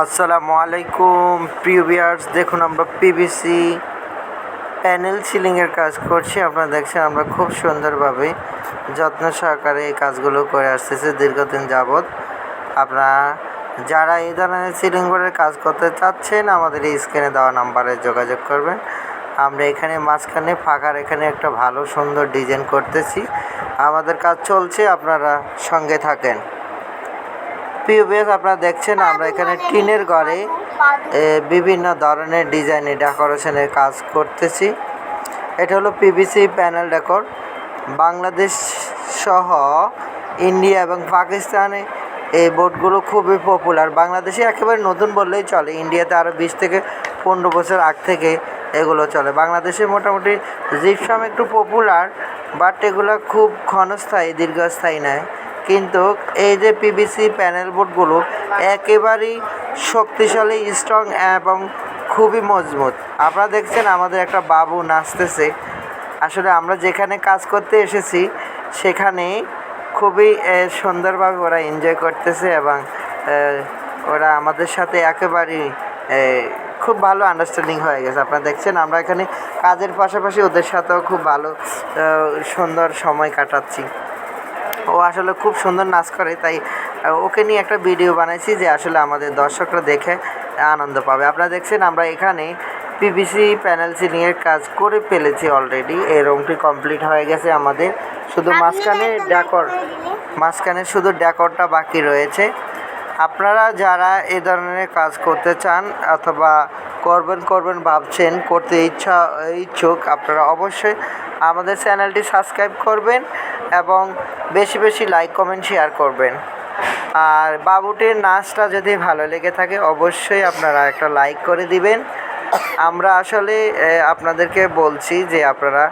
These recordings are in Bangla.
আসসালামু আলাইকুম প্রিয় ভিউয়ার্স, দেখুন আমরা পিভিসি প্যানেল সিলিংয়ের কাজ করছি। আপনারা দেখছেন আমরা খুব সুন্দরভাবে যত্ন সহকারে এই কাজগুলো করে আসতেছে দীর্ঘদিন যাবৎ। আপনারা যারা এই ধরনের সিলিং বোর্ডের কাজ করতে চাচ্ছেন, আমাদের এই স্ক্রিনে দেওয়া নাম্বারে যোগাযোগ করবেন। আমরা এখানে মাঝখানে ফাঁকার এখানে একটা ভালো সুন্দর ডিজাইন করতেছি। আমাদের কাজ চলছে, আপনারা সঙ্গে থাকেন। পিওবিএস আপনারা দেখছেন, আমরা এখানে টিনের ঘরে বিভিন্ন ধরনের ডিজাইনে ডেকোরেশনের কাজ করতেছি। এটা হলো পিভিসি প্যানেল ডেকোর বাংলাদেশ সহ ইন্ডিয়া এবং পাকিস্তানে এই বোর্ডগুলো খুবই পপুলার বাংলাদেশে একেবারে নতুন বললেই চলে। ইন্ডিয়াতে আরও বিশ থেকে পনেরো বছর আগ থেকে এগুলো চলে। বাংলাদেশে মোটামুটি জিপসাম একটু পপুলার বাট এগুলো খুব ক্ষণস্থায়ী, দীর্ঘস্থায়ী নয়। কিন্তু এই যে পিভিসি প্যানেল বোর্ডগুলো একেবারেই শক্তিশালী স্ট্রং এবং খুবই মজবুত। আপনারা দেখছেন আমাদের একটা বাবু নাচতেছে। আসলে আমরা যেখানে কাজ করতে এসেছি সেখানে খুবই সুন্দরভাবে ওরা এনজয় করতেছে এবং ওরা আমাদের সাথে একেবারেই খুব ভালো আন্ডারস্ট্যান্ডিং হয়ে গেছে। আপনারা দেখছেন আমরা এখানে কাজের পাশাপাশি ওদের সাথেও খুব ভালো সুন্দর সময় কাটাচ্ছি। ও আসলে খুব সুন্দর নাচ করে তাই ওকে নিয়ে একটা ভিডিও বানাইছি যে আসলে আমাদের দর্শকরা দেখে আনন্দ পাবে। আপনারা দেখছেন আমরা এখানে পিভিসি প্যানেল সিলিংয়ের কাজ করে ফেলেছি অলরেডি এই রুমটি কমপ্লিট হয়ে গেছে আমাদের। শুধু মাঝখানে ডেকর মাঝখানে শুধু ডেকরটা বাকি রয়েছে। আপনারা যারা এ ধরনের কাজ করতে চান অথবা করবেন করবেন ভাবছেন করতে ইচ্ছা ইচ্ছুক আপনারা অবশ্যই আমাদের চ্যানেলটি সাবস্ক্রাইব করবেন। এবং বেশি বেশি লাইক কমেন্ট শেয়ার করবেন। আর বাবুটির নাচটা যদি ভালো লেগে থাকে, অবশ্যই আপনারা একটা লাইক করে দিবেন। আমরা আসলে আপনাদেরকে বলছি যে আপনারা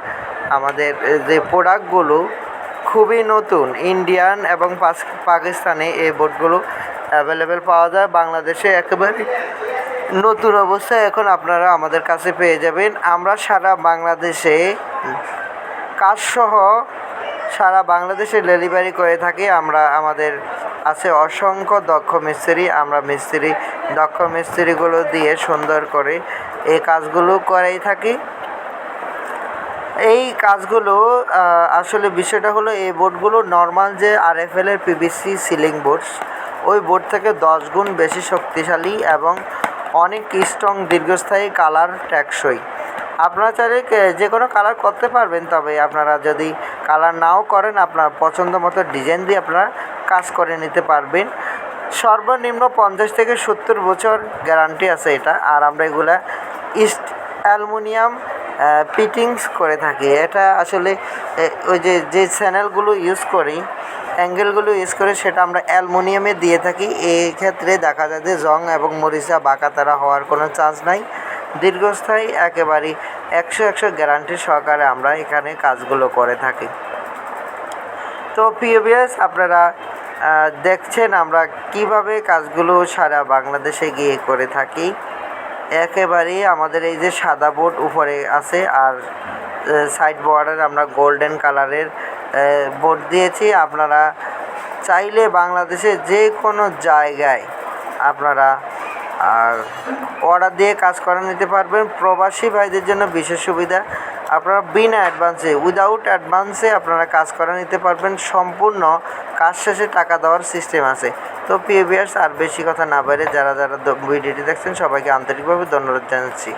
আমাদের যে প্রোডাক্টগুলো খুবই নতুন ইন্ডিয়ান এবং পাকিস্তানে এই বোটগুলো অ্যাভেলেবেল পাওয়া যায়। বাংলাদেশে একেবারে নতুন অবস্থায় এখন আপনারা আমাদের কাছে পেয়ে যাবেন। আমরা সারা বাংলাদেশে কাজসহ সারা বাংলাদেশে ডেলিভারি করে থাকি। আমরা, আমাদের আছে অসংখ্য দক্ষ মিস্ত্রি। আমরা মিস্ত্রি, দক্ষ মিস্ত্রিগুলো দিয়ে সুন্দর করে এই কাজগুলো করেই থাকি। এই কাজগুলো আসলে বিষয়টা হলো এই বোর্ডগুলো নর্মাল যে আরএফএল এর পিভিসি সিলিং বোর্ড ওই বোর্ড থেকে দশ গুণ বেশি শক্তিশালী এবং অনেক স্ট্রং দীর্ঘস্থায়ী কালার টেকসই। আপনারা চাইলে যে কোনো কালার করতে পারবেন, তবে আপনারা যদি কালার নাও করেন, আপনার পছন্দ মতো ডিজাইন দিয়ে আপনারা কাজ করে নিতে পারবেন। সর্বনিম্ন পঞ্চাশ থেকে সত্তর বছর গ্যারান্টি আছে এটা, আর আমরা এগুলা ইস্ট অ্যালুমিনিয়াম ফিটিংস করে থাকি। এটা আসলে ওই যে যে চ্যানেলগুলো ইউজ করি অ্যাঙ্গেলগুলো ইউজ করে, সেটা আমরা অ্যালুমিনিয়ামে দিয়ে থাকি। এই ক্ষেত্রে দেখা যায় যে জং এবং মরিচা বাঁকাতারা হওয়ার কোনো চান্স নাই। দীর্ঘস্থায়ী, একেবারেই একশো একশো গ্যারান্টি সহকারে আমরা এখানে কাজগুলো করে থাকি। তো পিওবিএস আপনারা দেখছেন আমরা কীভাবে কাজগুলো সারা বাংলাদেশে গিয়ে করে থাকি। একেবারেই আমাদের এই যে সাদা বোর্ড উপরে আছে আর সাইড বর্ডার আমরা গোল্ডেন কালারের বোর্ড দিয়েছি। আপনারা চাইলে বাংলাদেশে যে কোনো জায়গায় আপনারা আর অর্ডার দিয়ে কাজ করে নিতে পারবেন প্রবাসী ভাইদের জন্য বিশেষ সুবিধা। আপনারা বিনা অ্যাডভান্সে উইদাউট অ্যাডভান্সে আপনারা কাজ করে নিতে পারবেন। সম্পূর্ণ কাজ শেষে টাকা দেওয়ার সিস্টেম আছে। তো পিএবিএস আর বেশি কথা না বাইরে যারা যারা ভিডিওটি দেখছেন, সবাইকে আন্তরিকভাবে ধন্যবাদ জানাচ্ছি।